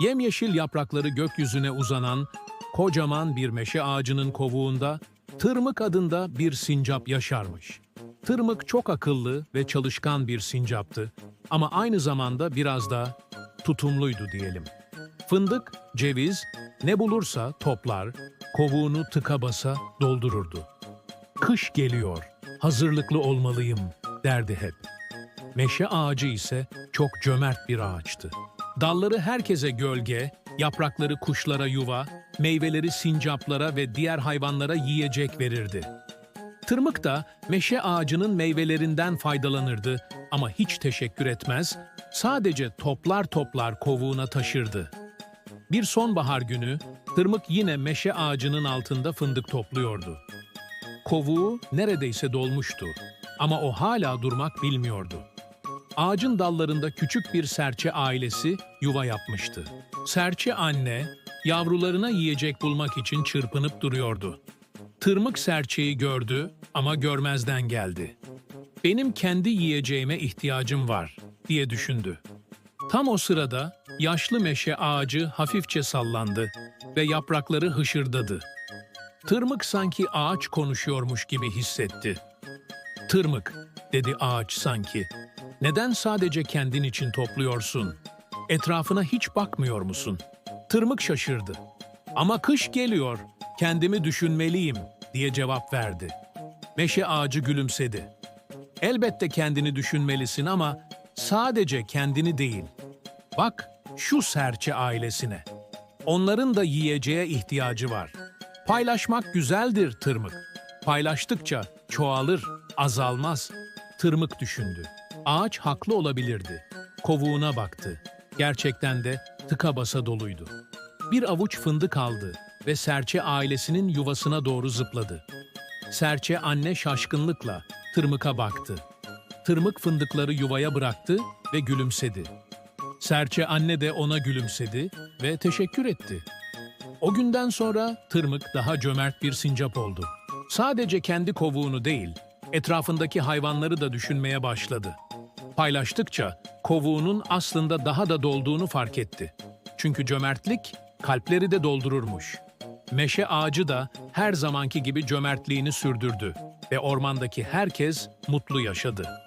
Yemyeşil yaprakları gökyüzüne uzanan kocaman bir meşe ağacının kovuğunda Tırmık adında bir sincap yaşarmış. Tırmık çok akıllı ve çalışkan bir sincaptı ama aynı zamanda biraz da tutumluydu diyelim. Fındık, ceviz, ne bulursa toplar, kovuğunu tıka basa doldururdu. Kış geliyor, hazırlıklı olmalıyım derdi hep. Meşe ağacı ise çok cömert bir ağaçtı. Dalları herkese gölge, yaprakları kuşlara yuva, meyveleri sincaplara ve diğer hayvanlara yiyecek verirdi. Tırmık da meşe ağacının meyvelerinden faydalanırdı ama hiç teşekkür etmez, sadece toplar toplar kovuğuna taşırdı. Bir sonbahar günü Tırmık yine meşe ağacının altında fındık topluyordu. Kovuğu neredeyse dolmuştu ama o hala durmak bilmiyordu. Ağacın dallarında küçük bir serçe ailesi yuva yapmıştı. Serçe anne, yavrularına yiyecek bulmak için çırpınıp duruyordu. Tırmık serçeyi gördü ama görmezden geldi. Benim kendi yiyeceğime ihtiyacım var, diye düşündü. Tam o sırada yaşlı meşe ağacı hafifçe sallandı ve yaprakları hışırdadı. Tırmık sanki ağaç konuşuyormuş gibi hissetti. Tırmık, dedi ağaç sanki. Neden sadece kendin için topluyorsun? Etrafına hiç bakmıyor musun? Tırmık şaşırdı. Ama kış geliyor, kendimi düşünmeliyim diye cevap verdi. Meşe ağacı gülümsedi. Elbette kendini düşünmelisin ama sadece kendini değil. Bak şu serçe ailesine. Onların da yiyeceğe ihtiyacı var. Paylaşmak güzeldir tırmık. Paylaştıkça çoğalır, azalmaz. Tırmık düşündü. Ağaç haklı olabilirdi. Kovuğuna baktı. Gerçekten de tıka basa doluydu. Bir avuç fındık aldı ve serçe ailesinin yuvasına doğru zıpladı. Serçe anne şaşkınlıkla tırmıka baktı. Tırmık fındıkları yuvaya bıraktı ve gülümsedi. Serçe anne de ona gülümsedi ve teşekkür etti. O günden sonra tırmık daha cömert bir sincap oldu. Sadece kendi kovuğunu değil, etrafındaki hayvanları da düşünmeye başladı. Paylaştıkça kovuğunun aslında daha da dolduğunu fark etti. Çünkü cömertlik kalpleri de doldururmuş. Meşe ağacı da her zamanki gibi cömertliğini sürdürdü ve ormandaki herkes mutlu yaşadı.